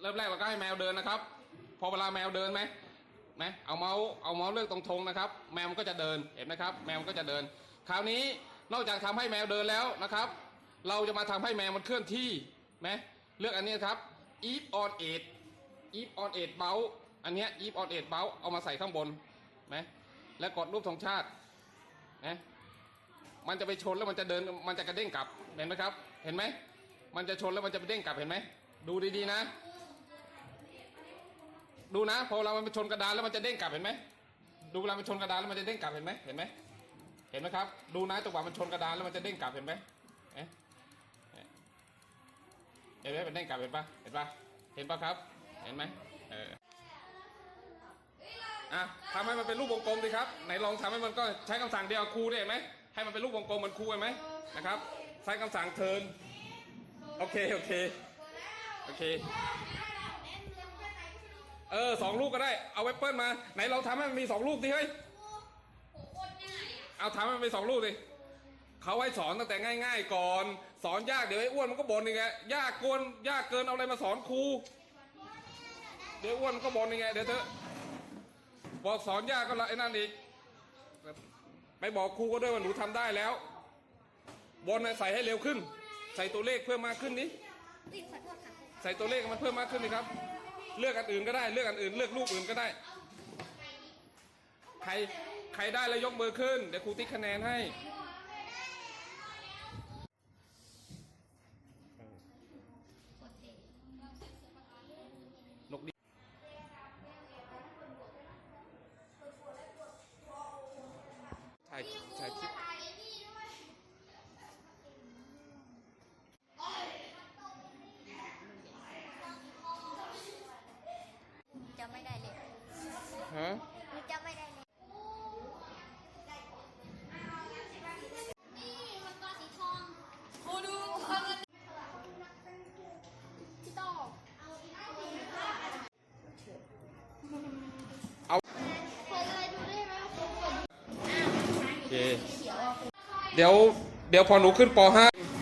เริ่มแรกเราก็ให้แมวเดินนะครับ พอเวลาแมวเดินไหมไหมเอาเมาส์เอาเมาส์เลือกตรงธงนะครับ แมวมันก็จะเดินเห็นไหมครับ แมวมันก็จะเดิน คราวนี้นอกจากทำให้แมวเดินแล้วนะครับ เราจะมาทำให้แมวมันเคลื่อนที่ไหมเลือกอันนี้ครับ if on 8 if on 8เบาอันนี้ if on 8เบาเอามาใส่ข้างบนไหมแล้วกดรูปธงชาตินะมันจะไปชนแล้วมันจะเดินมันจะกระเด้งกลับเห็นไหมครับ เห็นไหมมันจะชนแล้วมันจะไปเด้งกลับเห็นไหมดูดีๆนะ ดูนะพอเรามันไปชนกระดานแล้วมันจะเด้งกลับเห็นไหมดูเวลามันชนกระดานแล้วมันจะเด้งกลับเห็นไหมเห็นไหมเห็นไหมครับ ดูนะจังหวะมันชนกระดานแล้วมันจะเด้งกลับเห็นไหมเอ๊ะเห็นไหมมันเด้งกลับเห็นปะเห็นปะเห็นปะครับ เห็นไหมเอออะทำให้มันเป็นรูปวงกลมดิครับไหนลองทำให้มันก็ใช้คำสั่งเดียวครูได้ไหมให้มันเป็นรูปวงกลมเหมือนครูเห็นไหมนะครับ ใช้คำสั่งเทินโอเคโอเคโอเค เออสองลูกก็ได้ เอาแอปเปิลมา ไหนเราทำให้มันมีสองลูกดิเฮ้ยเอาทำให้มันมีสองลูกดิเขาให้สอนตั้งแต่ง่าย ๆ ก่อน สอนยากเดี๋ยวไอ้อ้วนมันก็บ่นอีกไงยากเกวนยากเกินเอาอะไรมาสอนครู เดี๋ยวอ้วนมันก็บ่นอีกไงเดี๋ยวเธอบอกสอนยากก็ละไอ้นั่นอีกไปบอกครูก็ด้วยว่าหนูทำได้แล้วบอลน่ะใส่ให้เร็วขึ้น ใส่ตัวเลขเพิ่มมากขึ้นนี้ติดขอโทษค่ะ ใส่ตัวเลขมันเพิ่มมากขึ้นนี่ครับ เลือกอันอื่นก็ได้ เลือกอันอื่น เลือกรูปอื่นก็ได้ ใครใครได้แล้วยกมือขึ้น เดี๋ยวครูติ๊กคะแนนให้ นกดีถ่ายถ่ายคลิป จะไม่ได้เลย ฮะ หนูจะไม่ได้เลยนี่มันปลาสีทองโอ้ดูพี่โต้ เอา เปิดเลยดูได้ไหมว่าผมเปิด โอเค เขียวอะ เดี๋ยวเดี๋ยวพอหนูขึ้นป .5